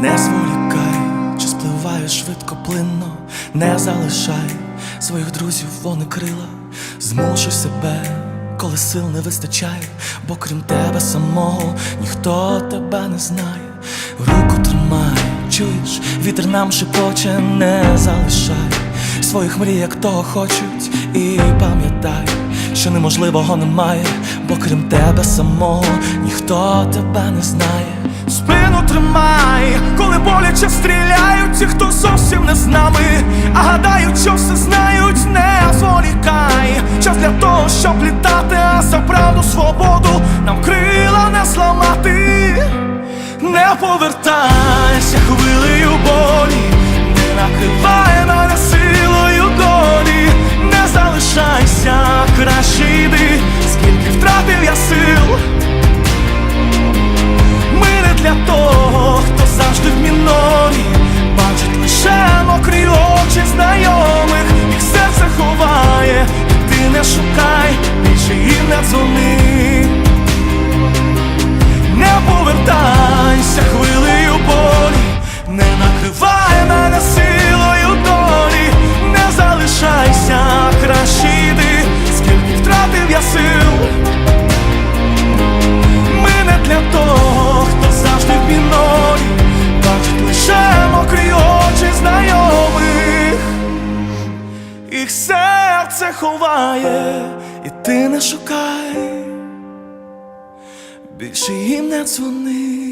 Не зволікай, чи спливає швидко, плинно, не залишай своїх друзів, вони крила, змушуй себе, коли сил не вистачає, бо крім тебе самого ніхто тебе не знає. Руку тримай, чуєш, вітер нам шепоче, не залишай своїх мрій, як того хочуть, і пам'ятай що неможливого немає, бо крім тебе самого ніхто тебе не знає. Спину тримай, коли боляче стріляють, ті, хто зовсім не з нами, а гадають, що я сил. Ми не для того, хто завжди мінорі, бачить лише мокрі очі знайомих, їх серце ховає, і ти не шукай більше їм не дзвони.